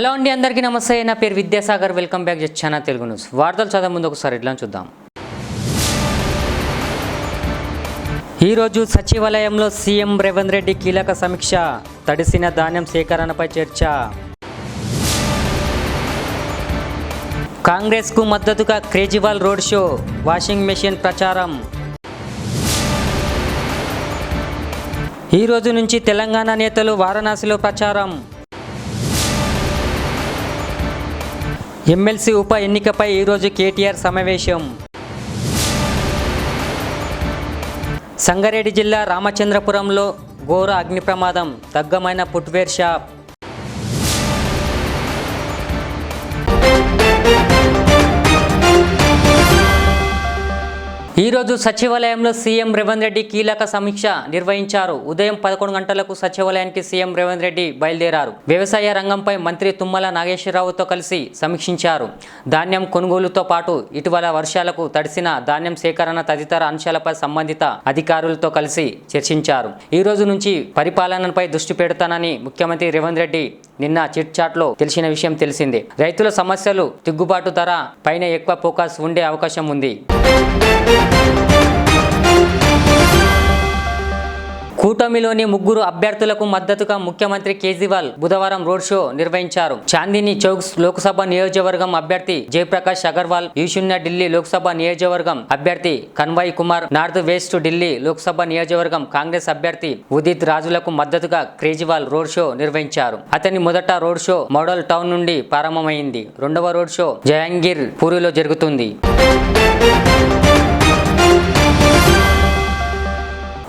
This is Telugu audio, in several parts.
హలో అండి అందరికీ నమస్తే. నా పేరు విద్యాసాగర్. వెల్కమ్ బ్యాక్ జచ్చానా తెలుగు న్యూస్. వార్తలు చదవ ముందు ఒకసారి ఇట్లా చూద్దాం. ఈరోజు సచివాలయంలో సీఎం రేవంత్ రెడ్డి కీలక సమీక్ష. తడిసిన ధాన్యం సేకరణపై చర్చ. కాంగ్రెస్కు మద్దతుగా Kejriwal road show washing machine ప్రచారం. ఈ రోజు నుంచి తెలంగాణ నేతలు వారణాసిలో ప్రచారం. ఎమ్మెల్సీ ఉప ఎన్నికపై ఈరోజు కేటీఆర్ సమావేశం. సంగారెడ్డి జిల్లా రామచంద్రపురంలో ఘోర అగ్ని ప్రమాదం దగ్గమైన ఫుట్వేర్ షాప్. ఈరోజు సచివాలయంలో సీఎం రేవంత్ రెడ్డి కీలక సమీక్ష నిర్వహించారు. ఉదయం పదకొండు గంటలకు సచివాలయానికి సీఎం రేవంత్ రెడ్డి బయలుదేరారు. వ్యవసాయ రంగంపై మంత్రి తుమ్మల నాగేశ్వరరావుతో కలిసి సమీక్షించారు. ధాన్యం కొనుగోలుతో పాటు ఇటీవల వర్షాలకు తడిసిన ధాన్యం సేకరణ తదితర అంశాలపై సంబంధిత అధికారులతో కలిసి చర్చించారు. ఈ రోజు నుంచి పరిపాలనపై దృష్టి పెడతానని ముఖ్యమంత్రి రేవంత్ రెడ్డి నిన్న చిట్ చాట్లో తెలిసిన విషయం తెలిసిందే. రైతుల సమస్యలు తిగ్గుబాటు ధర పైన ఎక్కువ ఫోకస్ ఉండే అవకాశం ఉంది. కూటమిలోని ముగ్గురు అభ్యర్థులకు మద్దతుగా ముఖ్యమంత్రి కేజ్రీవాల్ బుధవారం రోడ్ షో నిర్వహించారు. చాందిని చౌక్ లోక్సభ నియోజకవర్గం అభ్యర్థి జయప్రకాష్ అగర్వాల్ ఈశున్య ఢిల్లీ లోక్సభ నియోజకవర్గం అభ్యర్థి కన్వయ్ కుమార్ నార్త్ వెస్ట్ ఢిల్లీ లోక్సభ నియోజకవర్గం కాంగ్రెస్ అభ్యర్థి ఉదిత్ రాజులకు మద్దతుగా కేజ్రీవాల్ రోడ్ షో నిర్వహించారు. అతని మొదట రోడ్ షో మోడల్ టౌన్ నుండి ప్రారంభమైంది. రెండవ రోడ్ షో జహాంగీర్ పూరిలో జరుగుతుంది.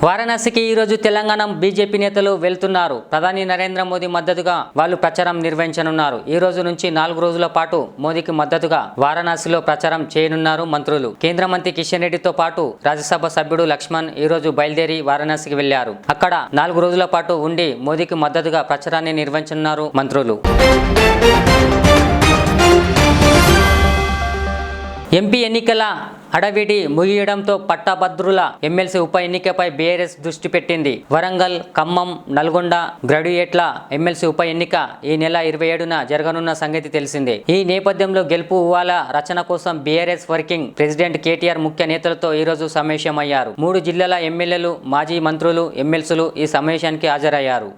వారణాసికి ఈరోజు తెలంగాణ బీజేపీ నేతలు వెళ్తున్నారు. ప్రధాని నరేంద్ర మోదీ మద్దతుగా వాళ్ళు ప్రచారం నిర్వహించనున్నారు. ఈ రోజు నుంచి నాలుగు రోజుల పాటు మోదీకి మద్దతుగా వారణాసిలో ప్రచారం చేయనున్నారు మంత్రులు. కేంద్ర మంత్రి కిషన్ రెడ్డితో పాటు రాజ్యసభ సభ్యుడు లక్ష్మణ్ ఈ రోజు బయలుదేరి వారణాసికి వెళ్ళారు అక్కడ నాలుగు రోజుల పాటు ఉండి మోదీకి మద్దతుగా ప్రచారాన్ని నిర్వహించనున్నారు మంత్రులు. ఎంపీ ఎన్నికల అడవిడి ముగియడంతో పట్టభద్రుల ఎమ్మెల్సీ ఉప ఎన్నికపై బీఆర్ఎస్ దృష్టి పెట్టింది. వరంగల్ ఖమ్మం నల్గొండ గ్రాడ్యుయేట్ల ఎమ్మెల్సీ ఉప ఎన్నిక ఈ నెల ఇరవై ఏడున జరగనున్న సంగతి తెలిసిందే. ఈ నేపథ్యంలో గెలుపు ఉవాల రచన కోసం బీఆర్ఎస్ వర్కింగ్ ప్రెసిడెంట్ కేటీఆర్ ముఖ్య నేతలతో ఈరోజు సమావేశమయ్యారు. మూడు జిల్లాల ఎమ్మెల్యేలు మాజీ మంత్రులు ఎమ్మెల్సీలు ఈ సమావేశానికి హాజరయ్యారు.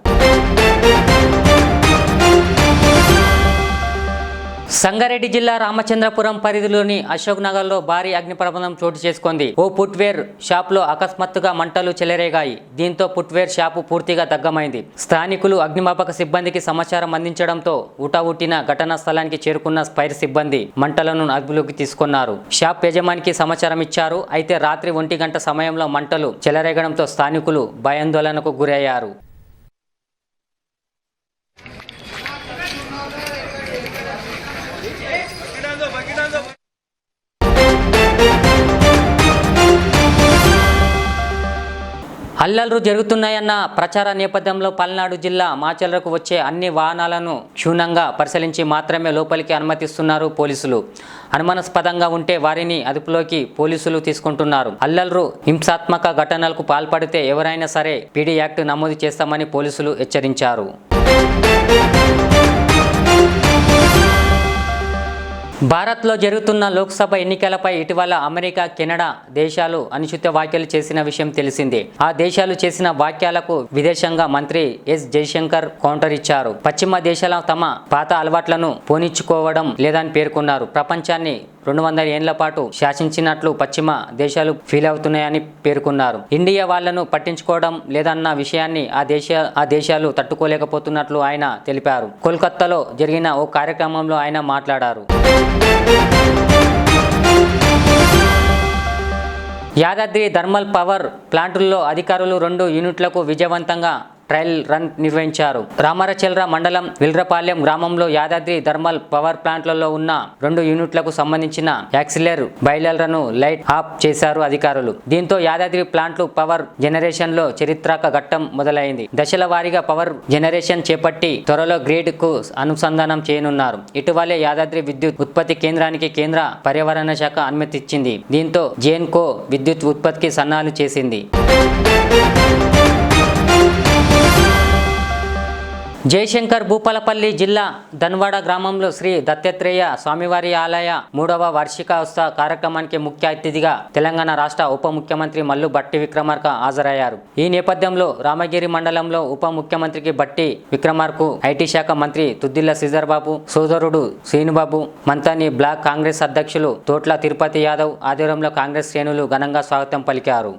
సంగారెడ్డి జిల్లా రామచంద్రపురం పరిధిలోని అశోక్ నగర్లో భారీ అగ్ని ప్రమాదం చోటు చేసుకుంది. ఓ ఫుట్వేర్ షాప్లో అకస్మాత్తుగా మంటలు చెలరేగాయి. దీంతో ఫుట్వేర్ షాపు పూర్తిగా దగ్గమైంది స్థానికులు అగ్నిమాపక సిబ్బందికి సమాచారం అందించడంతో ఊటావుట్టిన ఘటనా స్థలానికి చేరుకున్న ఫైర్ సిబ్బంది మంటలను అదుపులోకి తీసుకున్నారు. షాప్ యజమానికి సమాచారం ఇచ్చారు. అయితే రాత్రి ఒంటి గంట సమయంలో మంటలు చెలరేగడంతో స్థానికులు భయాందోళనకు గురయ్యారు. అల్లర్లు జరుగుతున్నాయన్న ప్రచార నేపథ్యంలో పల్నాడు జిల్లా మాచర్లకు వచ్చే అన్ని వాహనాలను క్షుణ్ణంగా పరిశీలించి మాత్రమే లోపలికి అనుమతిస్తున్నారు పోలీసులు. అనుమానాస్పదంగా ఉంటే వారిని అదుపులోకి పోలీసులు తీసుకుంటున్నారు. అల్లర్లు హింసాత్మక ఘటనలకు పాల్పడితే ఎవరైనా సరే పీడీ యాక్ట్ నమోదు చేస్తామని పోలీసులు హెచ్చరించారు. భారత్లో జరుగుతున్న లోక్సభ ఎన్నికలపై ఇటీవల అమెరికా కెనడా దేశాలు అనుచిత వ్యాఖ్యలు చేసిన విషయం తెలిసిందే. ఆ దేశాలు చేసిన వ్యాఖ్యలకు విదేశాంగ మంత్రి ఎస్. జయశంకర్ కౌంటర్ ఇచ్చారు. పశ్చిమ దేశాల తమ పాత అలవాట్లను పోనిచ్చుకోవడం లేదని పేర్కొన్నారు. ప్రపంచాన్ని రెండు వందల ఏళ్ళ పాటు శాసించినట్లు పశ్చిమ దేశాలు ఫీల్ అవుతున్నాయని పేర్కొన్నారు. ఇండియా వాళ్ళను పట్టించుకోవడం లేదన్న విషయాన్ని ఆ దేశ ఆ దేశాలు తట్టుకోలేకపోతున్నట్లు ఆయన తెలిపారు. కోల్కత్తాలో జరిగిన ఓ కార్యక్రమంలో ఆయన మాట్లాడారు. యాదాద్రి థర్మల్ పవర్ ప్లాంటుల్లో అధికారులు రెండు యూనిట్లకు విజయవంతంగా ట్రయల్ రన్ నిర్వహించారు. రామరచల్ర మండలం విల్రపాలెం గ్రామంలో యాదాద్రి థర్మల్ పవర్ ప్లాంట్లలో ఉన్న రెండు యూనిట్లకు సంబంధించిన యాక్సిలర్ బైలర్లను లైట్ ఆఫ్ చేశారు అధికారులు. దీంతో యాదాద్రి ప్లాంట్లు పవర్ జనరేషన్లో చరిత్రక ఘట్టం మొదలైంది. దశల వారీగా పవర్ జనరేషన్ చేపట్టి త్వరలో గ్రేడ్కు అనుసంధానం చేయనున్నారు. ఇటీవలే యాదాద్రి విద్యుత్ ఉత్పత్తి కేంద్రానికి కేంద్ర పర్యావరణ శాఖ అనుమతిచ్చింది. దీంతో జేన్కో విద్యుత్ ఉత్పత్తికి సన్నాలు చేసింది. జయశంకర్ భూపాలపల్లి జిల్లా ధన్వాడ గ్రామంలో శ్రీ దత్తాత్రేయ స్వామివారి ఆలయ మూడవ వార్షికోత్సవ కార్యక్రమానికి ముఖ్య అతిథిగా తెలంగాణ రాష్ట్ర ఉప ముఖ్యమంత్రి మల్లు బట్టి విక్రమార్క హాజరయ్యారు. ఈ నేపథ్యంలో రామగిరి మండలంలో ఉప ముఖ్యమంత్రికి బట్టి విక్రమార్కు ఐటీ శాఖ మంత్రి తుద్దిల్ల శ్రీధర్బాబు సోదరుడు శ్రీనుబాబు మంతాని బ్లాక్ కాంగ్రెస్ అధ్యక్షులు తోట్ల తిరుపతి యాదవ్ ఆధ్వర్యంలో కాంగ్రెస్ శ్రేణులు ఘనంగా స్వాగతం పలికారు.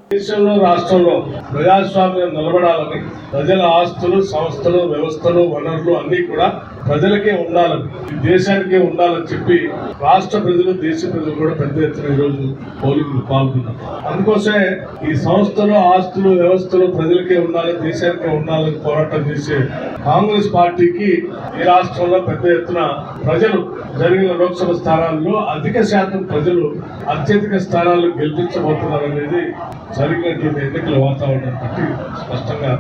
ప్రజాస్వామ్యం నిలబడాలని ప్రజల ఆస్తులు సంస్థలు వ్యవస్థలు వనరులు అన్ని కూడా ప్రజలకే ఉండాలని ఈ దేశానికే ఉండాలని చెప్పి రాష్ట్ర ప్రజలు దేశ ప్రజలు కూడా పెద్ద ఎత్తున ఈరోజు పోలింగ్లు పాల్గొన్నారు. అందుకోసమే ఈ సంస్థలు ఆస్తులు వ్యవస్థలు ప్రజలకే ఉండాలి దేశానికే ఉండాలని పోరాటం చేసే కాంగ్రెస్ పార్టీకి ఈ రాష్ట్రంలో పెద్ద ఎత్తున ప్రజలు జరిగిన లోక్సభ స్థానాల్లో అధిక శాతం ప్రజలు అత్యధిక స్థానాలు గెలిపించబోతున్నారు అనేది జరిగినటువంటి ఎన్నికల వాతావరణం బట్టి స్పష్టంగా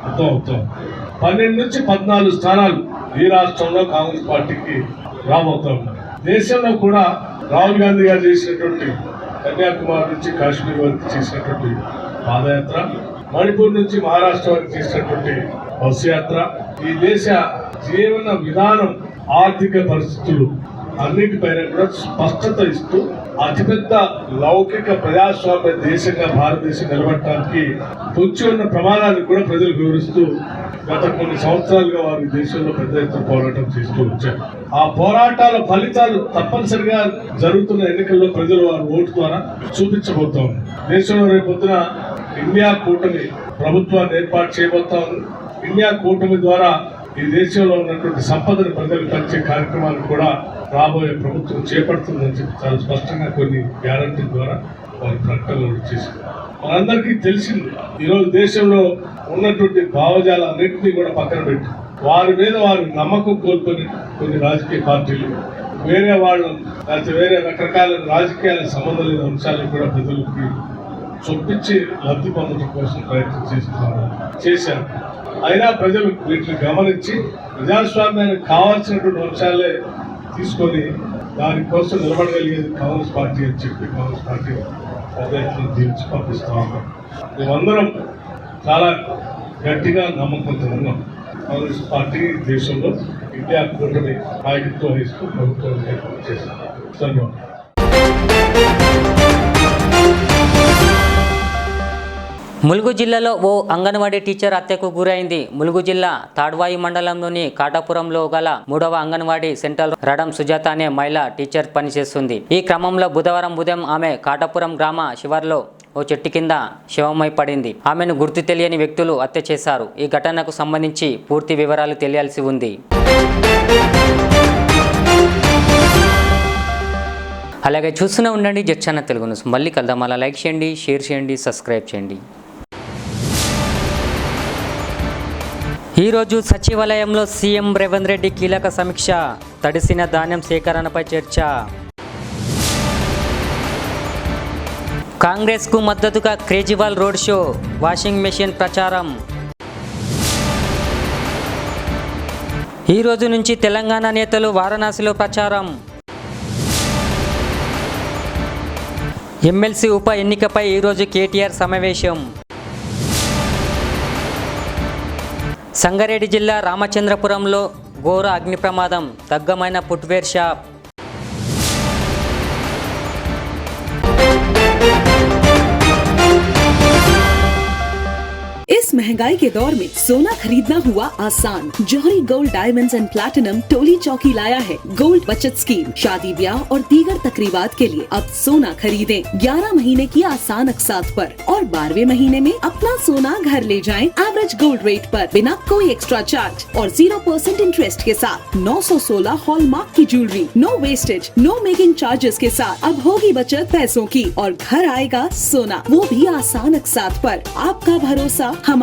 అర్థం అవుతాం పన్నెండు నుంచి పద్నాలుగు స్థానాలు ఈ రాష్ట్రంలో కాంగ్రెస్ పార్టీకి రాబోతా ఉన్నాయి. దేశంలో కూడా రాహుల్ గాంధీ గారు చేసినటువంటి కన్యాకుమారి నుంచి కాశ్మీర్ వరకు చేసినటువంటి పాదయాత్ర మణిపూర్ నుంచి మహారాష్ట్ర వరకు చేసినటువంటి బస్సు యాత్ర ఈ దేశ జీవన విధానం ఆర్థిక పరిస్థితులు అన్నిటిపైన కూడా స్పష్టత ఇస్తూ అతిపెద్ద లౌకిక ప్రజాస్వామ్య దేశంగా భారతదేశం నిలబడటానికి పొంచి ఉన్న ప్రమాదాన్ని కూడా ప్రజలు వివరిస్తూ గత కొన్ని సంవత్సరాలుగా వారు దేశంలో పెద్ద ఎత్తున పోరాటం చేస్తూ వచ్చారు. ఆ పోరాటాల ఫలితాలు తప్పనిసరిగా జరుగుతున్న ఎన్నికల్లో ప్రజలు వారు ఓటు ద్వారా చూపించబోతా దేశంలో రేపొద్దున ఇండియా కూటమి ప్రభుత్వాన్ని ఏర్పాటు చేయబోతా ఇండియా కూటమి ద్వారా ఈ దేశంలో ఉన్నటువంటి సంపదను ప్రజలకు పంచే కార్యక్రమాలు కూడా రాబోయే ప్రభుత్వం చేపడుతుందని చెప్పి చాలా స్పష్టంగా కొన్ని గ్యారంటీ ద్వారా వారి ప్రకటనలు చేసింది. మనందరికీ తెలిసింది ఈరోజు దేశంలో ఉన్నటువంటి భావజాలన్నింటినీ కూడా పక్కన పెట్టి వారి మీద వారి నమ్మకం కోల్పోయిన కొన్ని రాజకీయ పార్టీలు వేరే వాళ్ళు లేకపోతే వేరే రకరకాల రాజకీయాల సంబంధం లేని అంశాలను కూడా ప్రజలకి చొప్పించి లబ్ధి పొందడం కోసం ప్రయత్నం చేస్తున్నారు చేశారు. అయినా ప్రజలు వీటిని గమనించి ప్రజాస్వామ్యానికి కావాల్సినటువంటి అంశాలే తీసుకొని దానికోసం నిలబడగలిగేది కాంగ్రెస్ పార్టీ అని చెప్పి కాంగ్రెస్ పార్టీ పెద్ద తీర్చి పంపిస్తా ఉన్నాం. మేమందరం చాలా గట్టిగా నమ్మకంతో ఉన్నాం కాంగ్రెస్ పార్టీ దేశంలో ఇండియా కూటమి నాయకత్వం వహిస్తూ ప్రభుత్వం చేస్తాం ధన్యవాదాలు. ములుగు జిల్లాలో ఓ అంగన్వాడీ టీచర్ హత్యకు గురైంది. ములుగు జిల్లా తాడ్వాయి మండలంలోని కాటాపురంలో గల మూడవ అంగన్వాడీ సెంటర్ రడం సుజాత అనే మహిళ టీచర్ పనిచేస్తుంది. ఈ క్రమంలో బుధవారం ఉదయం ఆమె కాటాపురం గ్రామ శివార్లో ఓ చెట్టు కింద శవమై పడింది. ఆమెను గుర్తు తెలియని వ్యక్తులు హత్య చేశారు. ఈ ఘటనకు సంబంధించి పూర్తి వివరాలు తెలియాల్సి ఉంది. అలాగే చూస్తూనే ఉండండి జడ్చాన తెలుగు న్యూస్. మళ్ళీ కలదాం అలా లైక్ చేయండి షేర్ చేయండి సబ్స్క్రైబ్ చేయండి. ఈరోజు సచివాలయంలో సీఎం రేవంత్ రెడ్డి కీలక సమీక్ష తడిసిన ధాన్యం సేకరణపై చర్చ. కాంగ్రెస్కు మద్దతుగా Kejriwal road show washing machine ప్రచారం. ఈ రోజు నుంచి తెలంగాణ నేతలు వారణాసిలో ప్రచారం. ఎమ్మెల్సీ ఉప ఎన్నికపై ఈరోజు కేటీఆర్ సమావేశం. సంగారెడ్డి జిల్లా రామచంద్రపురంలో ఘోర అగ్ని ప్రమాదం దగ్గమైన ఫుట్వేర్ షాప్ महँगाई के दौर में सोना खरीदना हुआ आसान। Johari gold diamonds and platinum Toli Chowki लाया है। गोल्ड बचत स्कीम शादी ब्याह और दीगर तकरीबात के लिए अब सोना खरीदे। ग्यारह महीने की आसान अकसात पर और बारहवें महीने में अपना सोना घर ले जाए एवरेज गोल्ड रेट पर बिना कोई एक्स्ट्रा चार्ज और ज़ीरो परसेंट इंटरेस्ट के साथ। 916 हॉलमार्क की jewellery no wastage no making charges के साथ। अब होगी बचत पैसों की और घर आएगा सोना। वो भी आसान अकसात पर। आपका भरोसा